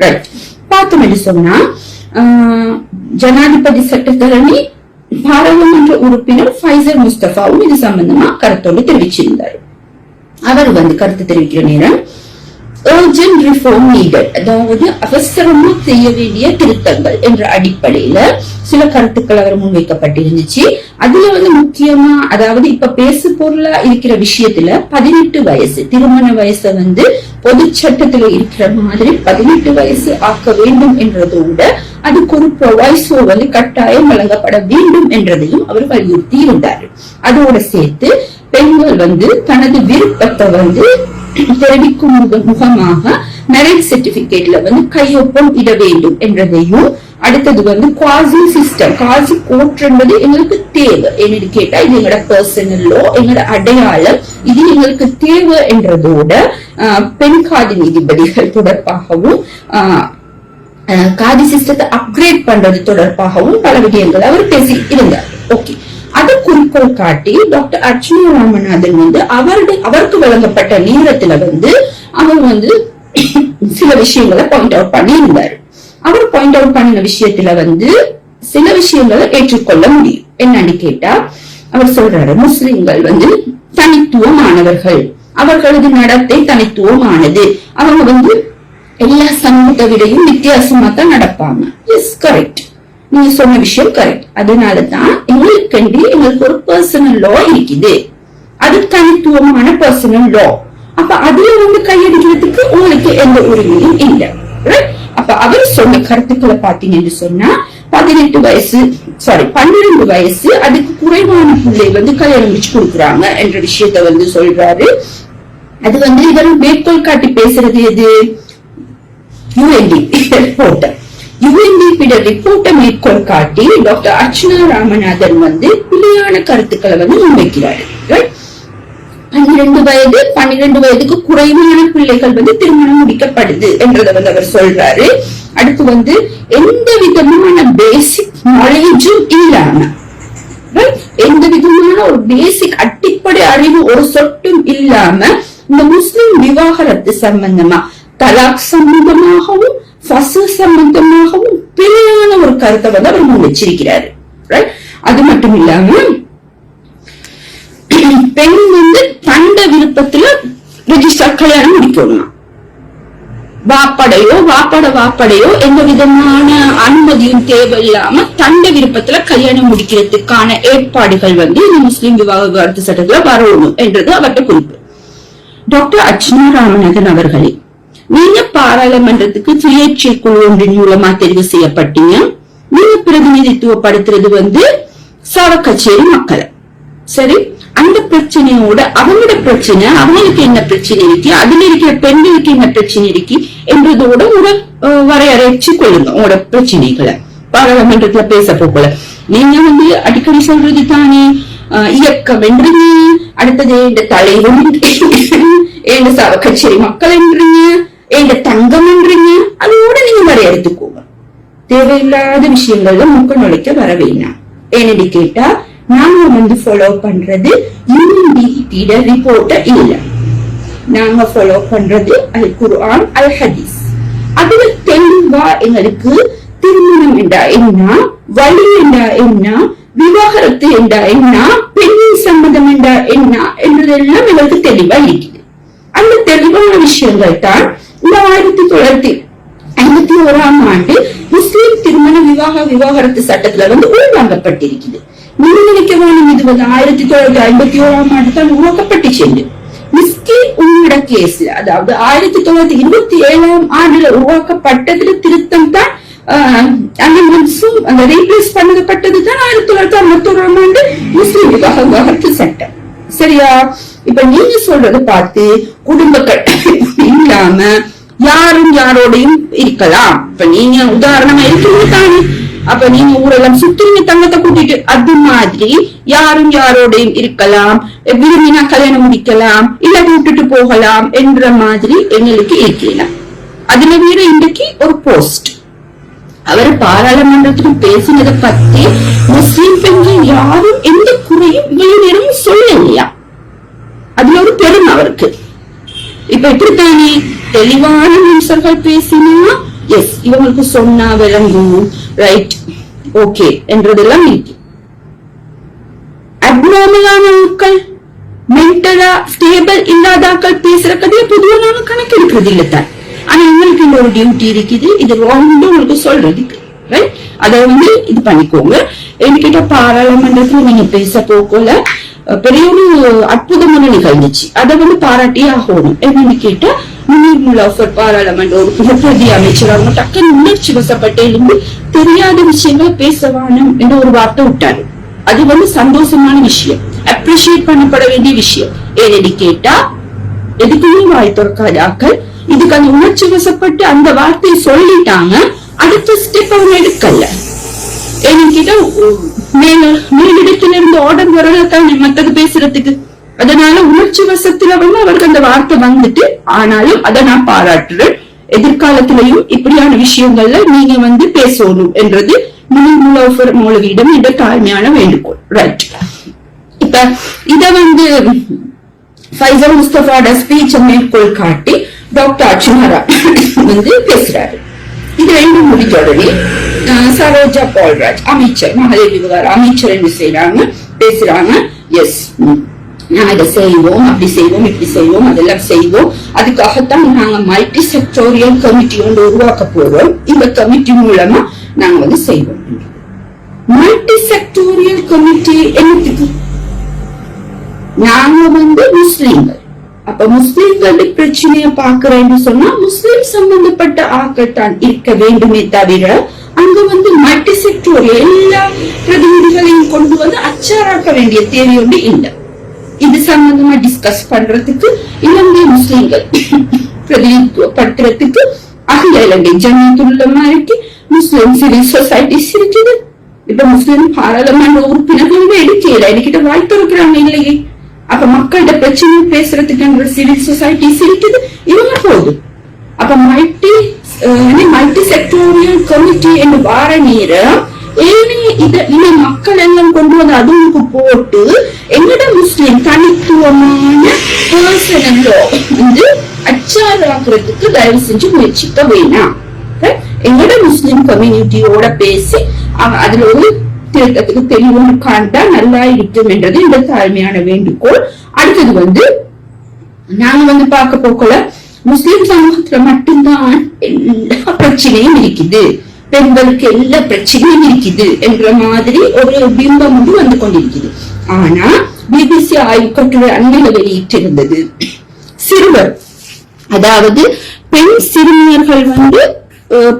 Right பார்த்தோம் என்று சொன்னா ஆஹ், ஜனாதிபதி சட்டத்தரணி பாராளுமன்ற உறுப்பினர் ஃபைசர் முஸ்தபாவும் இது சம்பந்தமா கருத்தோடு தெரிவிச்சிருந்தார். அவர் வந்து கருத்து தெரிவிக்கிற நேரம் ஏர்ஜென்ட் ரிஃபார்ம் நீடட் அதாவது அவசரமா செய்ய வேண்டிய திருத்தங்கள் என்ற அடிப்படையில சில கருத்துக்கள் அவர் முன்வைக்கப்பட்டிருந்துச்சு. அதுல வந்து முக்கியமா அதாவது இப்ப பேசு பொருளா இருக்கிற விஷயத்துல பதினெட்டு வயசு திருமண வயசை வந்து பொது சட்டத்துல இருக்கிற மாதிரி பதினெட்டு வயசு ஆக்க வேண்டும் என்றதோட அதுக்கு ஒரு ப்ரொவைசோ வந்து கட்டாயம் வழங்கப்பட வேண்டும் என்றதையும் அவர் வலியுறுத்தி இருந்தார் அதோட சேர்த்து பெண்கள் வந்து தனது விருப்பத்தை வந்து தெரிவிக்கும் முகமாக மேரேஜ் சர்டிபிகேட்ல வந்து கையொப்பம் இட வேண்டும் என்றதையும் அடுத்தது வந்து குவாசி சிஸ்டம் குவாசி கோர்ட் என்பது எங்களுக்கு தேவை என்னன்னு கேட்டா இது எங்களோட பர்சனலோ எங்களோட அடையாளம் இது எங்களுக்கு தேவை என்றதோட ஆஹ், பெண் காதி நீதிபதிகள் தொடர்பாகவும் ஆஹ், காதி சிஸ்டத்தை அப்கிரேட் பண்றது தொடர்பாகவும் பல விடயங்கள் அவர் பேசி இருந்தார். ஓகே அதை குறிக்கோள் காட்டி டாக்டர் அர்ச்சனா ராமநாதன் வந்து அவருடைய அவருக்கு வழங்கப்பட்ட நேரத்துல வந்து அவர் வந்து சில விஷயங்களை பாயிண்ட் அவுட் பண்ணி இருந்தார் அவர் பாயிண்ட் அவுட் பண்ணின விஷயத்துல வந்து சில விஷயங்களை ஏற்றுக்கொள்ள முடியும். என்னன்னு கேட்டா அவர் சொல்றாரு முஸ்லிம்கள் வந்து தனித்துவமானவர்கள். அவர்களது நடத்தை தனித்துவமானது. அவங்க வந்து எல்லா சமூகத்தை விடையும் வித்தியாசமா தான் நடப்பாங்க. எஸ் கரெக்ட் நீங்க சொன்ன விஷயம் கரெக்ட் அதனாலதான் எங்களுக்கு எங்களுக்கு ஒரு பர்சனல் லா இருக்குது. அது தனித்துவமான பர்சனல் லா அப்ப அதுல வந்து கையடிக்கிறதுக்கு உங்களுக்கு எந்த உரிமையும் இல்லை. அப்ப அவர் சொன்ன கருத்துக்களை பாத்தீங்கன்னு சொன்னா பதினெட்டு வயசு சாரி பன்னிரண்டு வயசு அதுக்கு குறைவான பிள்ளை வந்து கல்யாணம் கொடுக்குறாங்க என்ற விஷயத்த வந்து சொல்றாரு. அது வந்து இவர் மேற்கோள் காட்டி பேசுறது எது? யூஎன்டி. போட்ட யுஎன்டிபியோட ரிப்போர்ட்டை மேற்கோள் காட்டி டாக்டர் அர்ச்சனா ராமநாதன் வந்து பிழையான கருத்துக்களை வந்து முன்வைக்கிறாரு. பன்னிரண்டு வயது பன்னிரண்டு வயதுக்கு குறைவான பிள்ளைகள் வந்து திருமணம் முடிக்கப்படுது என்றதை வந்து அவர் சொல்றாரு. அடுத்து வந்து எந்த விதமான பேசிக் நாலேஜும் இல்லாம. எந்த விதமான ஒரு பேசிக் அடிப்படை அறிவு ஒரு சொட்டும் இல்லாம இந்த முஸ்லிம் விவாகரத்து சம்பந்தமா தலாக் சம்பந்தமாகவும் ஃபசு சம்பந்தமாகவும் கருத்தை வந்து அவர் முன் வச்சிருக்கிறாரு. அது மட்டும் இல்லாம பெண் வந்து தண்ட விருப்பத்துல ரெஜிஸ்டர் கல்யாணம் முடிக்கணுமா வாப்படையோ வாப்பட வாப்படையோ எந்த விதமான அனுமதியும் தேவையில்லாம தண்ட விருப்பத்துல கல்யாணம் முடிக்கிறதுக்கான ஏற்பாடுகள் வந்து இந்த முஸ்லிம் விவாகரத்து சட்டத்துல வரணும் என்றது அவர்கிட்ட குறிப்பு. டாக்டர் அர்ச்சனா ராமநாதன் அவர்களே நீங்க பாராளுமன்றத்துக்கு சுயேட்சை குழு ஒன்றின் மூலமா தெரிவு செய்யப்பட்டீங்க. நீங்க பிரதிநிதித்துவப்படுத்துறது வந்து சவக்கச்சேரி மக்களை. சரி? அந்த பிரச்சனையோட அவங்களோட பிரச்சனை அவங்களுக்கு என்ன பிரச்சனை இருக்கு அதுல இருக்கிற பெண்களுக்கு என்ன பிரச்சனை இருக்கு என்றதோட ஒரு வரையறைச்சு கொள்ளுங்க உங்களோட பிரச்சனைகளை. பாராளுமன்றத்துல பேச போகல. நீங்க வந்து அடிக்கடி சொல்றது தானே இயக்கம் என்றீங்க அடுத்தது எங்க தலைவன் எங்க சவ கச்சேரி மக்கள் என்றீங்க எங்க தங்கம் என்றீங்க அதோட நீங்க வரையறுத்துக்கோங்க. தேவையில்லாத விஷயங்கள்ல முக்க நுழைக்க வர வேணாம் ஏன்னு கேட்டா நாங்க வந்து ஃபாலோ பண்றது யூனிடியோட ரிப்போர்ட்ட இல்ல. நாங்க ஃபாலோ பண்றது அல் குர்ஆன் அல் ஹதீஸ் அதுல தெளிவா எங்களுக்கு திருமணம் என்றா என்ன வழி என்றா என்ன விவாகரத்து என்றா என்ன பெண் சம்மதம் என்றா என்ன என்றதெல்லாம் எங்களுக்கு தெளிவா இருக்குது. அந்த தெளிவான விஷயங்கள் தான் இந்த ஆயிரத்தி தொள்ளாயிரத்தி ஐம்பத்தி ஓராம் ஆண்டு முஸ்லிம் திருமண விவாக விவாகரத்து சட்டத்துல வந்து உள்வாங்கப்பட்டிருக்குது. நீங்க இது வந்து ஆயிரத்தி தொள்ளாயிரத்தி ஐம்பத்தி ஓராம் ஆண்டு தான் உருவாக்கப்பட்டுச்சு மிஸ்கி உங்களோட கேஸ்ல அதாவது ஆயிரத்தி தொள்ளாயிரத்தி இருபத்தி ஏழாம் ஆண்டுல உருவாக்கப்பட்டதுல திருத்தம் தான் அமெண்ட்மெண்ட்ஸும் அந்த ரீப்ளேஸ் பண்ணப்பட்டது தான் ஆயிரத்தி தொள்ளாயிரத்தி ஐம்பத்தி ஓராம் ஆண்டு முஸ்லிம் விவாக விவாகரத்து சட்டம். சரியா? இப்ப நீங்க சொல்றத பார்த்து குடும்ப கட்டமைப்பு இல்லாம யாரும் யாரோடையும் இருக்கலாம். இப்ப நீங்க உதாரணமா இருக்கீங்க தானே அப்ப நீங்க ஊரெல்லாம் சுத்துறீங்க தங்கத்தை கூட்டிட்டு அது மாதிரி யாரும் யாரோடையும் இருக்கலாம். விரும்பினா கல்யாணம் முடிக்கலாம் இல்ல விட்டுட்டு போகலாம் என்ற மாதிரி எங்களுக்கு இருக்கலாம் அதுல வீட இன்றைக்கு ஒரு போஸ்ட். அவர் பாராளுமன்றத்துக்கு பேசினதை பத்தி முஸ்லிம் பெண்கள் யாரும் எந்த குறையும் இவ்வளவு நேரம் சொல்லலையா? அதுல ஒரு பெருமை அவருக்கு. இப்ப இப்படித்தானே தெளிவான மனுஷர்கள் பேசினா எஸ் இவங்களுக்கு சொன்னா விளங்கும். ரைட் ஓகே என்றதெல்லாம் இருக்கு. அப்நார்மலான ஆட்கள் மென்டலா ஸ்டேபிள் இல்லாத ஆட்கள் பேசுற கதையை பொதுவாக நாம கணக்கு எடுக்கிறது தான். ஆனா இவங்களுக்கு இந்த ஒரு டியூட்டி இருக்குது. இது ராங்னு உங்களுக்கு சொல்றதுக்கு. ரைட் அதை வந்து இது பண்ணிக்கோங்க. என்கிட்ட பாராளுமன்றத்துல நீங்க பேச போகல. பெரிய ஒரு அற்புதமான நிகழ்ந்துச்சு. அதை வந்து பாராட்டியே ஆகணும் என்னன்னு கேட்டா முன்னீர் முலாஃபர் பாராளுமன்ற ஒரு பிரதி அமைச்சர் அவங்க டக்குன்னு உணர்ச்சி வசப்பட்டு எழுந்து தெரியாத விஷயங்களை பேச என்ற ஒரு வார்த்தை விட்டாரு. அது வந்து சந்தோஷமான விஷயம். அப்ரிஷியேட் பண்ணப்பட வேண்டிய விஷயம். ஏன்னு கேட்டா எதுக்குமே வாய் திறக்காதாக்கள் இதுக்கு அந்த உணர்ச்சி வசப்பட்டு அந்த வார்த்தையை சொல்லிட்டாங்க அடுத்த ஸ்டெப் அவங்க எடுக்கல. ஏன்னு ஆர்டர் வரதான் மத்தது பேசுறதுக்கு. அதனால உணர்ச்சி வசத்துல வந்து அவருக்கு அந்த வார்த்தை வந்துட்டு ஆனாலும் அதை நான் பாராட்டுறேன். எதிர்காலத்திலையும் இப்படியான விஷயங்கள்ல நீங்க வந்து பேசணும் என்றது முனிமுலோஃபர் மௌலவியிடம் இந்த தாழ்மையான வேண்டுகோள். ரைட் இப்ப இத வந்து ஃபைசல் முஸ்தபாவோட ஸ்பீச் மேற்கோள் காட்டி டாக்டர் அர்ச்சுனாரா வந்து பேசுறாரு. இது ரெண்டும் முடிஞ்ச உடனே சரோஜா பால்ராஜ் அமைச்சர் மகளிர் விவகார அமைச்சர் என்ன செய்யறாங்க பேசுறாங்க. எஸ் நாங்க இதை செய்வோம் அப்படி செய்வோம் இப்படி செய்வோம் அதெல்லாம் செய்வோம். அதுக்காகத்தான் நாங்க மல்டி செக்டோரியல் கமிட்டி ஒன்று உருவாக்க போறோம். இந்த கமிட்டி மூலமா நாங்க வந்து செய்வோம். மல்டி செக்டோரியல் கமிட்டி என்னத்துக்கு? நாங்க வந்து முஸ்லீம்கள். அப்ப முஸ்லிம்களுடைய பிரச்சனைய பாக்குறேன்னு சொன்னா முஸ்லிம் சம்பந்தப்பட்ட ஆக்கள் தான் இருக்க வேண்டுமே தவிர அங்க வந்து மல்டி செக்டோரியல் எல்லா பிரதிநிதிகளையும் கொண்டு வந்து அச்சாராக்க வேண்டிய தேவை ஒன்று இல்லை. இது சம்பந்தமா டிஸ்கஸ் பண்றதுக்கு இலங்கை முஸ்லிம்கள் பிரதிநிதித்துவப்படுத்துறதுக்கு அகில இலங்கை ஜனத்துள்ளமா இருக்கு. முஸ்லிம் சிவில் சொசைட்டிஸ் இருக்குது இப்ப முஸ்லிம் பாராளுமன்ற உறுப்பினர்கள் எடுக்கல என்கிட்ட வாய்ப்பு இருக்கிறாங்க இல்லையே. அப்ப மக்கள்கிட்ட பிரச்சனை பேசுறதுக்கு சிவில் சொசைட்டிஸ் இருக்குது இவங்க போகுது அப்ப மல்டி மல்டி செக்டோரியல் கமிட்டி என்று வார நேரம் ஏனே இத இந்த மக்கள் எல்லாம் கொண்டு வந்து அதுவுக்கு போட்டு எங்கட முஸ்லிம் தனித்துவமான பர்சனங்களோ வந்து அச்சாராக்குறதுக்கு தயவு செஞ்சு முயற்சிக்க வேணாம் Right? எங்கட முஸ்லிம் கம்யூனிட்டியோட பேசி அவ- அதுல ஒரு திருத்தத்துக்கு தெளிவுன்னு காண்டா நல்லா இருக்கும் என்றது இந்த தாழ்மையான வேண்டுகோள். அடுத்தது வந்து நாங்க வந்து பார்க்க போக்கல முஸ்லிம் சமூகத்துல மட்டும்தான் எல்லா பிரச்சனையும் இருக்குது. பெண்களுக்கு எல்லா பிரச்சனையும் இருக்குது என்ற மாதிரி ஒரு பிம்பம் வந்து வந்து கொண்டிருக்குது. ஆனா பிபிசி ஆய்வு கட்டுரை அண்மையில வெளியிட்டிருந்தது. சிறுவர் அதாவது பெண் சிறுமியர்கள் வந்து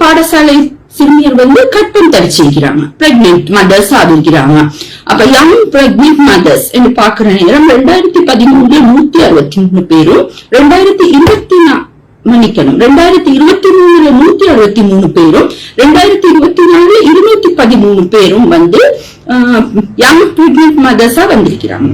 பாடசாலை சிறுமியர் வந்து கட்டம் தரிச்சிருக்கிறாங்க பிரெக்னென்ட் மதர்ஸ் ஆகிருக்கிறாங்க அப்ப யங் பிரெக்னென்ட் மதர்ஸ் என்று பாக்குற நேரம் ரெண்டாயிரத்தி பதிமூணுல நூத்தி அறுபத்தி மூணு பேரும் ரெண்டாயிரத்தி இருபத்தி நா- மன்னிக்கணும். ரெண்டாயிரத்தி இருபத்தி மூணுல நூத்தி அறுபத்தி மூணு பேரும் ரெண்டாயிரத்தி இருபத்தி நாலுல இருநூத்தி பதிமூணு பேரும் வந்து யங் பிரெக்னென்ட் மதர்ஸா வந்திருக்கிறாங்க.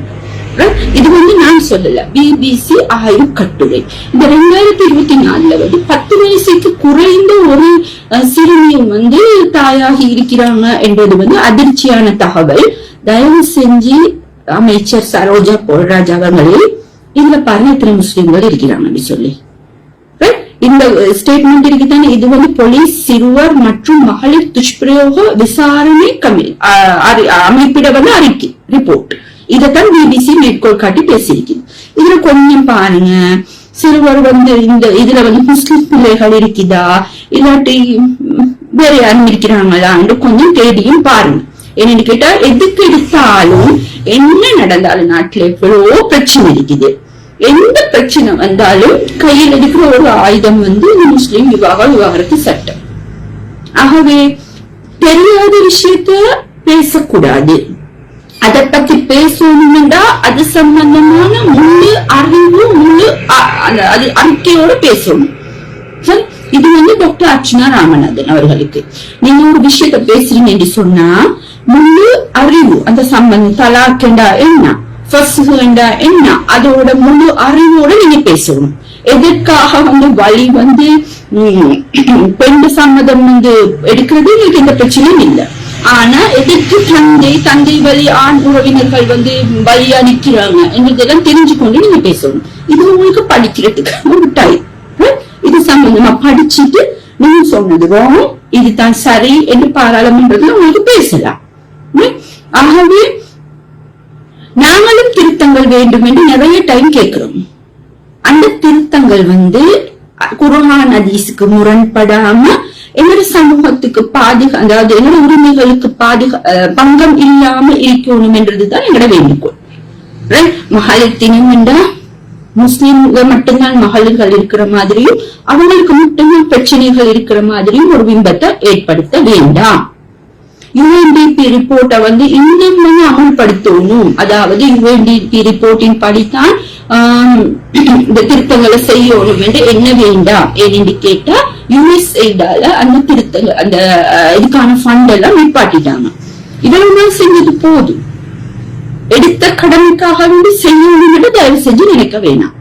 இது வந்து நான் சொல்லல. பிபிசி ஆய்வு கட்டுரை இந்த ரெண்டாயிரத்தி இருபத்தி நாலுல வந்து பத்து வயசுக்கு குறைந்த ஒரு சிறுமியும் வந்து தாயாகி இருக்கிறாங்க என்றது வந்து அதிர்ச்சியான தகவல். தயவு செஞ்சு அமைச்சர் சரோஜா போல்ராஜ் அவர்களே இதுல பாருங்க முஸ்லிம்கள் இருக்கிறாங்கன்னு சொல்லி. இந்த ஸ்டேட்மெண்ட் இருக்குதானே? இது வந்து போலீஸ் சிறுவர் மற்றும் மகளிர் துஷ்பிரயோக விசாரணை கமி அறி- அமைப்பிட வந்து அறிக்கை ரிப்போர்ட் இதைத்தான் பிபிசி மேற்கோள் காட்டி பேசியிருக்குது இதுல கொஞ்சம் பாருங்க. சிறுவர் வந்து இந்த இதுல வந்து முஸ்லிம் பிள்ளைகள் இருக்குதா? இல்லாட்டி வேற யாரும் இருக்கிறாங்களான்னு கொஞ்சம் தேடியும் பாருங்க. என்னன்னு கேட்டா எதுக்கு எடுத்தாலும் என்ன நடந்தாலும் நாட்டுல எவ்வளவோ பிரச்சனை இருக்குது. எந்த பிரச்சனை வந்தாலும் கையில் இருக்கிற ஒரு ஆயுதம் வந்து இந்த முஸ்லிம் விவாக விவாகரத்து சட்டம். ஆகவே தெரியாத விஷயத்த பேசக்கூடாது. அதை பத்தி பேசணும்னா அது சம்பந்தமான முழு அறிவு முழு அந்த- அது அறிக்கையோட பேசணும். இது வந்து டாக்டர் அர்ச்சனா ராமநாதன் அவர்களுக்கு. நீங்க ஒரு விஷயத்த பேசுறீங்க என்று சொன்னா முழு அறிவு அந்த சம்பந்தம் தலாக்கண்டா என்ன? ஃபர்ஸ்ட்ண்டா என்ன? அதோட முழு அறிவோட நீங்க பேசணும். எதற்காக வந்து வழி வந்து உம், பெண் சம்மதம் வந்து எடுக்கிறது உங்களுக்கு எந்த பிரச்சனையும் இல்லை. ஆனா எதற்கு தந்தை தந்தை வழி ஆண் உறவினர்கள் வந்து வழியா நிக்கிறாங்க என்பதெல்லாம் தெரிஞ்சு கொண்டு நீங்க பேசணும். இது உங்களுக்கு படிக்கிறதுக்கு ஒரு டைம் இது சம்பந்தமா படிச்சுட்டு நீங்க சொன்னது wrong. இதுதான் சரி என்று பாராளுமன்றத்தில் உங்களுக்கு பேசலாம். உம்? ஆகவே நாங்களும் திருத்தங்கள் வேண்டும் என்று நிறைய டைம் கேட்கிறோம். அந்த திருத்தங்கள் வந்து குரான் ஹதீஸுக்கு முரண்படாம என்னோட சமூகத்துக்கு பாதுகா அதாவது என்னோட உரிமைகளுக்கு பாதுகா பங்கம் இல்லாம இருக்கணும் என்றதுதான் என்னோட வேண்டுகோள். மகளிர் மகளிர்த்தினம் என்றா முஸ்லிம்கள் மட்டும்தான் மகளிர்கள் இருக்கிற மாதிரியும் அவங்களுக்கு மட்டும்தான் பிரச்சனைகள் இருக்கிற மாதிரியும் ஒரு பிம்பத்தை ஏற்படுத்த வேண்டாம். யுஎன்டிபி ரிப்போர்ட்டை வந்து இன்னும் அமல்படுத்தணும். அதாவது யுஎன்டிபி ரிப்போர்ட்டின் படித்தான் இந்த திருத்தங்களை செய்யணும் என்று என்ன வேண்டாம். ஏன்னு கேட்டா யுஎஸ்ஐடால அந்த திருத்தங்கள் அந்த இதுக்கான ஃபண்ட் எல்லாம் நிப்பாட்டிட்டாங்க. இதெல்லாம் செஞ்சது போதும். எடுத்த கடனுக்காக வந்து செய்யணும் தயவு செஞ்சு நினைக்க வேணாம்.